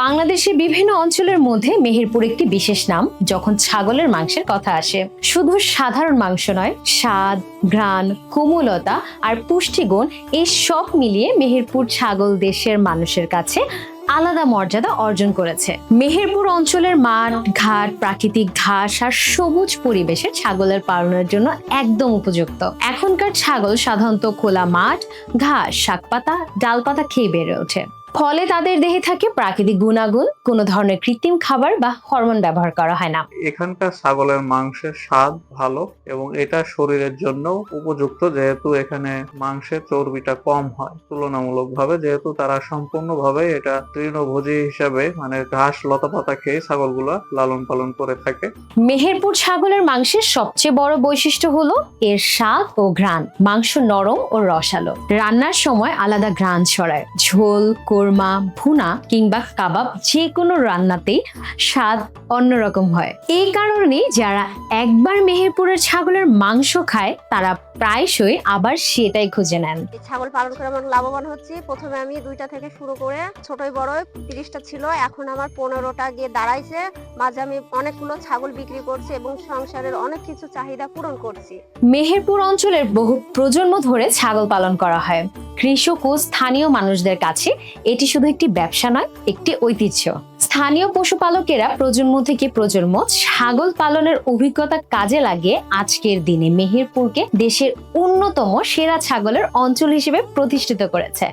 বাংলাদেশের বিভিন্ন অঞ্চলের মধ্যে মেহেরপুর একটি বিশেষ নাম, যখন ছাগলের মাংসের কথা আসে। শুধু সাধারণ মাংস নয়, স্বাদ, ঘ্রাণ, কোমলতা আর পুষ্টিগুণ, এই সব মিলিয়ে মেহেরপুর ছাগল দেশের মানুষের কাছে আলাদা মর্যাদা অর্জন করেছে। মেহেরপুর অঞ্চলের মাঠ, ঘাট, প্রাকৃতিক ঘাস আর সবুজ পরিবেশে ছাগলের পালনের জন্য একদম উপযুক্ত। এখনকার ছাগল সাধারণত খোলা মাঠ, ঘাস, শাকপাতা, ডালপাতা খেয়ে বেড়ে ওঠে। ফলে তাদের দেহে থাকে প্রাকৃতিক গুণাগুণ। কোনো ধরনের কৃত্রিম খাবার বা হরমোন ব্যবহার করা হয় না। এখানকার ছাগলের মাংসের স্বাদ ভালো এবং এটা শরীরের জন্য উপযুক্ত যেহেতু এখানে মাংসের চর্বিটা কম হয়। তুলনামূলকভাবে যেহেতু তারা সম্পূর্ণভাবে এটা তৃণভোজী হিসাবে মানে ঘাস লতা পাতা খেয়ে ছাগলগুলা লালন পালন করে থাকে। মেহেরপুর ছাগলের মাংসের সবচেয়ে বড় বৈশিষ্ট্য হলো এর স্বাদ ও ঘ্রাণ। মাংস নরম ও রসালো। রান্নার সময় আলাদা ঘ্রাণ ছড়ায়। ঝোল কোরমা ভুনা কিংবা কাবাব যে কোনো রান্নাতেই স্বাদ অন্যরকম হয়। এই কারণে যারা একবার মেহেরপুরের ছাগলের মাংস খায় তারা প্রায়শই আবার সেটাই খুঁজে নেন। ছাগল পালন করে আমার লাভবান হচ্ছে। প্রথমে আমি দুইটা থেকে শুরু করে ছোটই বড় তিরিশটা ছিল। এখন আমার পনেরোটা গিয়ে দাঁড়াইছে। মাঝে আমি অনেকগুলো ছাগল বিক্রি করছি এবং সংসারের অনেক কিছু চাহিদা পূরণ করছি। মেহেরপুর অঞ্চলের বহু প্রজন্ম ধরে ছাগল পালন করা হয়। কৃষক ও স্থানীয় মানুষদের কাছে এটি শুধু একটি ব্যবসা নয়, একটি ঐতিহ্য। স্থানীয় পশুপালকেরা প্রজন্ম থেকে প্রজন্ম ছাগল পালনের অভিজ্ঞতা কাজে লাগিয়ে আজকের দিনে মেহেরপুরকে দেশের অন্যতম সেরা ছাগলের অঞ্চল হিসেবে প্রতিষ্ঠিত করেছে।